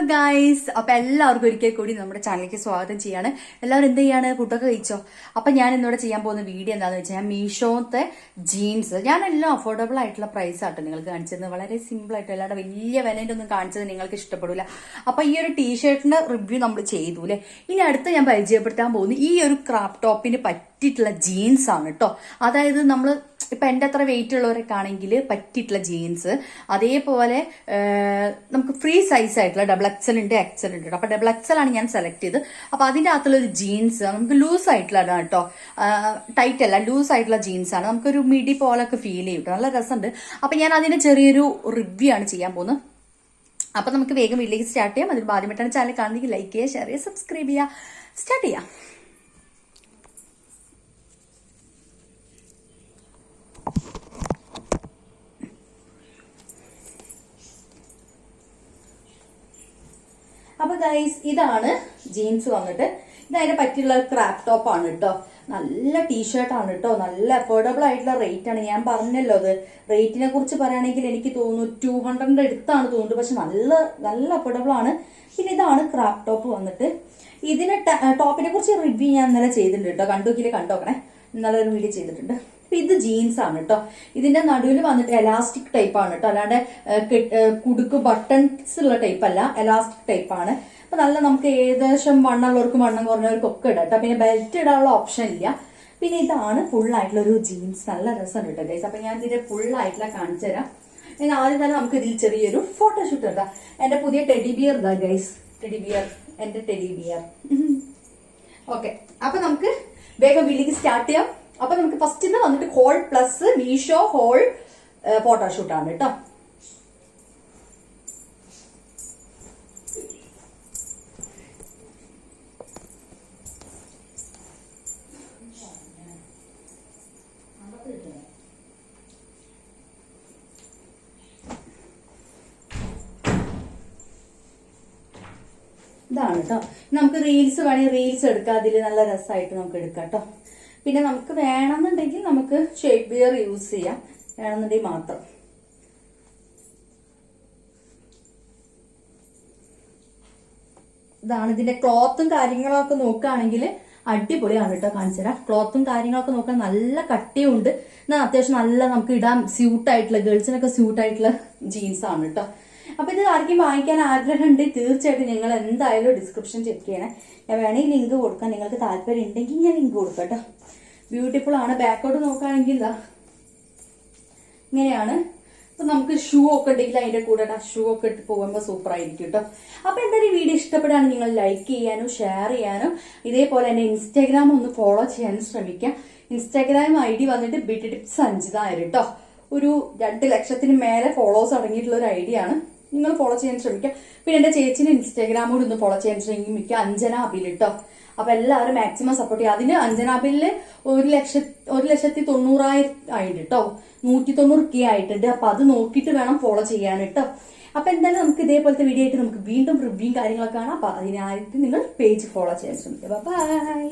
Hello guys അപ്പൊ എല്ലാവർക്കും ഒരിക്കൽ കൂടി നമ്മുടെ ചാനലിലേക്ക് സ്വാഗതം ചെയ്യാണ്. എല്ലാവരും എന്ത് ചെയ്യാണ്? ഫുഡൊക്കെ കഴിച്ചോ? അപ്പൊ ഞാൻ ഇന്നിവിടെ ചെയ്യാൻ പോകുന്ന വീഡിയോ എന്താന്ന് വെച്ചാൽ മീഷോത്തെ ജീൻസ് ഞാൻ എല്ലാം അഫോർഡബിൾ ആയിട്ടുള്ള പ്രൈസ് ആട്ടോ നിങ്ങൾക്ക് കാണിച്ചത്. വളരെ സിമ്പിൾ ആയിട്ട് അല്ലാണ്ട് വലിയ വിലന്റെ ഒന്നും കാണിച്ചത് നിങ്ങൾക്ക് ഇഷ്ടപ്പെടില്ല അപ്പൊ ഈ ഒരു ടീഷർട്ടിന്റെ റിവ്യൂ നമ്മൾ ചെയ്തു അല്ലേ ഇനി അടുത്ത് ഞാൻ പരിചയപ്പെടുത്താൻ പോകുന്നത് ഈ ഒരു ക്രാപ്പ് ടോപ്പിന് പറ്റിയിട്ടുള്ള ജീൻസ് ആണ് കേട്ടോ അതായത് നമ്മൾ ഇപ്പൊ എന്റെ അത്ര വെയിറ്റ് ഉള്ളവരൊക്കെ ആണെങ്കിൽ പറ്റിയിട്ടുള്ള ജീൻസ് അതേപോലെ നമുക്ക് ഫ്രീ സൈസ് ആയിട്ടുള്ള ഡബിൾ എക്സൽ ഉണ്ട് എക്സൽ ഉണ്ട് അപ്പൊ ഡബിൾ എക്സൽ ആണ് ഞാൻ സെലക്ട് ചെയ്ത്. അപ്പൊ അതിന്റെ അകത്തുള്ള ഒരു ജീൻസ് നമുക്ക് ലൂസ് ആയിട്ടുള്ളതാണ് കേട്ടോ ടൈറ്റ് അല്ല ലൂസ് ആയിട്ടുള്ള ജീൻസ് ആണ്. നമുക്കൊരു മിഡി പോലൊക്കെ ഫീൽ ചെയ്യും നല്ല രസമുണ്ട്. അപ്പൊ ഞാൻ അതിന് ചെറിയൊരു റിവ്യൂ ആണ് ചെയ്യാൻ പോകുന്നത് അപ്പൊ നമുക്ക് വേഗം വീട്ടിലേക്ക് സ്റ്റാർട്ട് ചെയ്യാം. അതിന് ആദ്യമായിട്ടാണ് ചാനൽ കാണുന്നെങ്കിൽ ലൈക്ക് ചെയ്യുക ഷെയർ ചെയ്യുക സബ്സ്ക്രൈബ് ചെയ്യുക. സ്റ്റാർട്ട് ചെയ്യാം. ഗൈസ് ഇതാണ് ജീൻസ് വന്നിട്ട്. ഇത് അതിനെ പറ്റിയുള്ള ക്രാപ്പ് ടോപ്പ് ആണ് കേട്ടോ നല്ല ടീഷർട്ട് ആണ് കേട്ടോ നല്ല അഫോർഡബിൾ ആയിട്ടുള്ള റേറ്റ് ആണ്. ഞാൻ പറഞ്ഞല്ലോ അത്. റേറ്റിനെ കുറിച്ച് പറയുകയാണെങ്കിൽ എനിക്ക് തോന്നുന്നു ടു ഹൺഡ്രഡിന്റെ അടുത്താണ് തോന്നുന്നത്. പക്ഷെ നല്ല നല്ല അഫോർഡബിൾ ആണ്. പിന്നെ ഇതാണ് ക്രാപ്പ് ടോപ്പ് വന്നിട്ട്. ഇതിന് ടോപ്പിനെ കുറിച്ച് റിവ്യൂ ഞാൻ ഇന്നലെ ചെയ്തിട്ടുണ്ട് കേട്ടോ കണ്ടുക്കില്ല കണ്ടോക്കണേ ഇന്നലെ ഒരു വീഡിയോ ചെയ്തിട്ടുണ്ട്. ഇത് ജീൻസ് ആണ് കേട്ടോ ഇതിന്റെ നടുവിൽ വന്നിട്ട് എലാസ്റ്റിക് ടൈപ്പ് ആണ് കേട്ടോ അല്ലാണ്ട് കുടുക്ക് ബട്ടൺസ് ഉള്ള ടൈപ്പ് അല്ല. എലാസ്റ്റിക് ടൈപ്പ് ആണ്. അപ്പൊ നല്ല നമുക്ക് ഏകദേശം വണ്ണുള്ളവർക്കും വണ്ണം കുറഞ്ഞവർക്കും ഒക്കെ ഇടാം കേട്ടോ. പിന്നെ ബെൽറ്റ് ഇടാനുള്ള ഓപ്ഷൻ ഇല്ല. പിന്നെ ഇതാണ് ഫുൾ ആയിട്ടുള്ള ഒരു ജീൻസ് നല്ല രസം കേട്ടോ ഗൈസ് അപ്പൊ ഞാൻ ഇതിന്റെ ഫുൾ ആയിട്ടുള്ള കാണിച്ചു തരാം. ഞാൻ ആദ്യം തന്നെ നമുക്ക് ഇതിൽ ചെറിയൊരു ഫോട്ടോഷൂട്ട് എടുക്കാം എന്റെ പുതിയ ടെഡി ബിയർ ഇതാ ഗൈസ് ടെഡി ബിയർ എന്റെ ടെഡി ബിയർ ഓക്കെ അപ്പൊ നമുക്ക് വേഗം വീട്ടിലേക്ക് സ്റ്റാർട്ട് ചെയ്യാം. അപ്പൊ നമുക്ക് ഫസ്റ്റ് വന്നിട്ട് ഹോൾ പ്ലസ് മീഷോ ഹോൾ ഫോട്ടോഷൂട്ടാണ് കേട്ടോ. ഇതാണ് കേട്ടോ നമുക്ക് റീൽസ് വേണമെങ്കിൽ റീൽസ് എടുക്കാം. അതിൽ നല്ല രസമായിട്ട് നമുക്ക് എടുക്കാം കേട്ടോ പിന്നെ നമുക്ക് വേണമെന്നുണ്ടെങ്കിൽ നമുക്ക് ഷേപ്പ് ബിയർ യൂസ് ചെയ്യാം. വേണമെന്നുണ്ടെങ്കിൽ മാത്രം. ഇതാണ് ഇതിന്റെ ക്ലോത്തും കാര്യങ്ങളൊക്കെ നോക്കുകയാണെങ്കിൽ അടിപൊളിയാണ് കേട്ടോ കാണിച്ചു തരാം ക്ലോത്തും കാര്യങ്ങളൊക്കെ നോക്കാൻ നല്ല കട്ടിയുണ്ട്. എന്നാൽ അത്യാവശ്യം നല്ല നമുക്ക് ഇടാൻ സ്യൂട്ടായിട്ടുള്ള ഗേൾസിനൊക്കെ സ്യൂട്ടായിട്ടുള്ള ജീൻസാണ് കേട്ടോ അപ്പൊ ഇത് ആർക്കും വാങ്ങിക്കാൻ ആഗ്രഹം ഉണ്ട് തീർച്ചയായിട്ടും നിങ്ങൾ എന്തായാലും ഡിസ്ക്രിപ്ഷൻ ചെക്ക് ചെയ്യണേ. ഞാൻ വേണമെങ്കിൽ ലിങ്ക് കൊടുക്കാം. നിങ്ങൾക്ക് താല്പര്യം ഉണ്ടെങ്കിൽ ഞാൻ ലിങ്ക് കൊടുക്കാം കേട്ടോ ബ്യൂട്ടിഫുൾ ആണ്. ബാക്കോട്ട് നോക്കുകയാണെങ്കിൽ എന്താ ഇങ്ങനെയാണ്. അപ്പൊ നമുക്ക് ഷൂ ഒക്കെ ഉണ്ടെങ്കിൽ അതിന്റെ കൂടെ ഷൂ ഒക്കെ ഇട്ട് പോകുമ്പോൾ സൂപ്പർ ആയിരിക്കും കേട്ടോ അപ്പൊ എന്തായാലും വീഡിയോ ഇഷ്ടപ്പെടുകയാണെങ്കിൽ നിങ്ങൾ ലൈക്ക് ചെയ്യാനും ഷെയർ ചെയ്യാനും ഇതേപോലെ എന്റെ ഇൻസ്റ്റാഗ്രാം ഒന്ന് ഫോളോ ചെയ്യാനും ശ്രമിക്കാം. ഇൻസ്റ്റാഗ്രാം ഐ ഡി വന്നിട്ട് ബിറ്റ് ടിപ്സ് അഞ്ചിതായിരുന്നു കേട്ടോ ഒരു രണ്ട് ലക്ഷത്തിന് മേലെ ഫോളോസ് അടങ്ങിയിട്ടുള്ള ഒരു ഐഡിയ ആണ് നിങ്ങൾ ഫോളോ ചെയ്യാൻ ശ്രമിക്കാം പിന്നെ എന്റെ ചേച്ചിന്റെ ഇൻസ്റ്റാഗ്രാമോട് ഒന്ന് ഫോളോ ചെയ്യാൻ ശ്രമിക്കുക അഞ്ജന അബിൽ കേട്ടോ അപ്പൊ എല്ലാവരും മാക്സിമം സപ്പോർട്ട് ചെയ്യുക. അതിന് അഞ്ജനാബില്ല് ഒരു ലക്ഷ ഒരു ലക്ഷത്തി തൊണ്ണൂറായിരം ആയിട്ട് കേട്ടോ നൂറ്റി തൊണ്ണൂറ് കെ ആയിട്ടുണ്ട്. അപ്പൊ അത് നോക്കിയിട്ട് വേണം ഫോളോ ചെയ്യാൻ കേട്ടോ അപ്പൊ എന്തായാലും നമുക്ക് ഇതേപോലത്തെ വീഡിയോ ആയിട്ട് നമുക്ക് വീണ്ടും റിവ്യൂയും കാര്യങ്ങളൊക്കെ കാണാം. അപ്പൊ അതിനായിട്ട് നിങ്ങൾ പേജ് ഫോളോ ചെയ്യാൻ ശ്രമിക്കുക. ബൈ